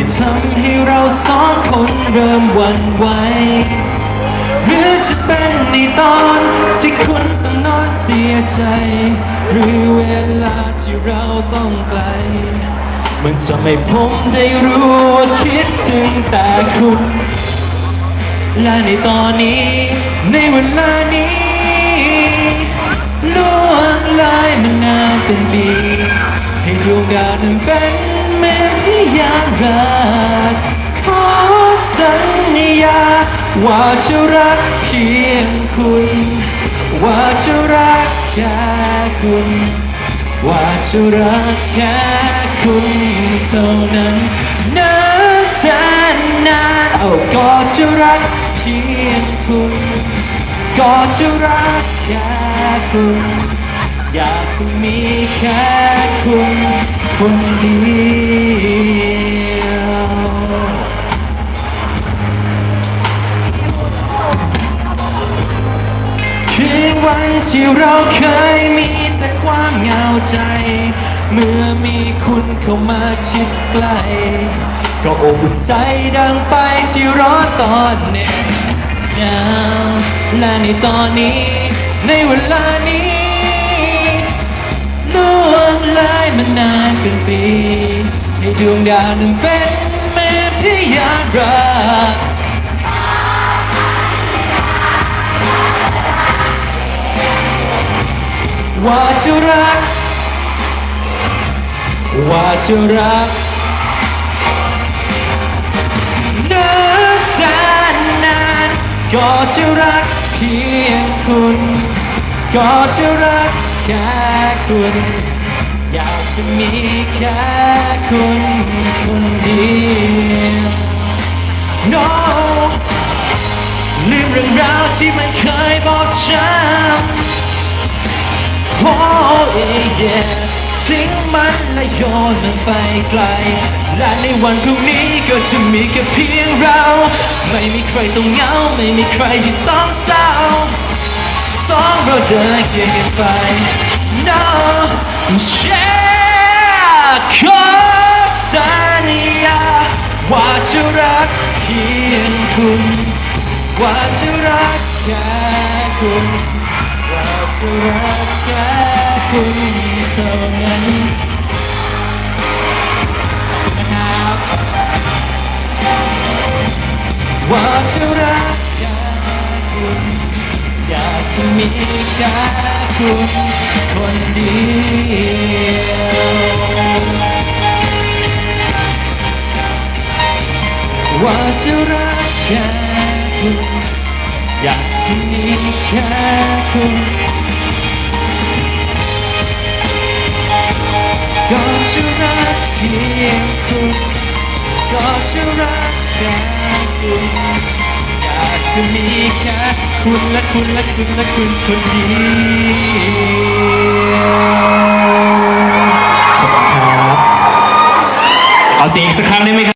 ที่ทำให้เราสองคนเริ่มหวั่นไหวหรือจะเป็นในตอนที่คุณต้องนอนเสียใจ หรือเวลาที่เราต้องไกล มันจะไม่ผมได้รู้ว่าคิดถึงแต่คุณ และในตอนนี้ในเวลานี้ล่วงเลยมานานเป็นปีให้ดวงดาวนั้นเป็น รักขอสัญญา ว่าจะรักเพียงคุณ ว่าจะรักแค่คุณ ว่าจะรักแค่คุณเท่านั้นนานแสนนานเอาก็จะรักเพียงคุณก็จะรักแค่คุณ อยากจะมีแค่คุณคนเดียว วันที่เราเคยมีแต่ความเหงาใจ เมื่อมีคุณเข้ามาชิดใกล้ก็อบอุ่นใจดังไปที่ร้อนตอนเหน็บหนาวและในตอนนี้ ในเวลานี้ล่วงเลยมานานเป็นปี ให้ดวงดาวนั้นเป็นแม่พิยารัก ว่าจะรัก ว่าจะรักเนานแสนนานก็จะรักเพียงคุณ ก็จะรักแค่คุณ อยากจะมีแค่คุณคนเดียว No ลืมเรื่องราวที่มันเคยบอกฉัน โอ้เย่ทิ้งมันและโยนมันไปไกล และในวันพรุ่งนี้ก็จะมีแค่เพียงเรา ไม่มีใครต้องเหงา ไม่มีใครที่ต้องเศร้าสองเราเดินเคียงกันไป No แค่ขอสัญญาว่าจะรักเพียงคุณ ว่าจะรักแค่คุณ จะรักแค่คุณเท่านั้นนะครับว่าจะรักแค่คุณอยากจะมีแค่คุณคนเดียวว่าจะรักแค่คุณอยากจะมีแค่คุณ รักแค่คุณอยากจะมีแค่คุณและคุณและคุณและคุณคนเดียวขอบคุณครับขอเสียงอีกสักครั้งได้ไหมครับ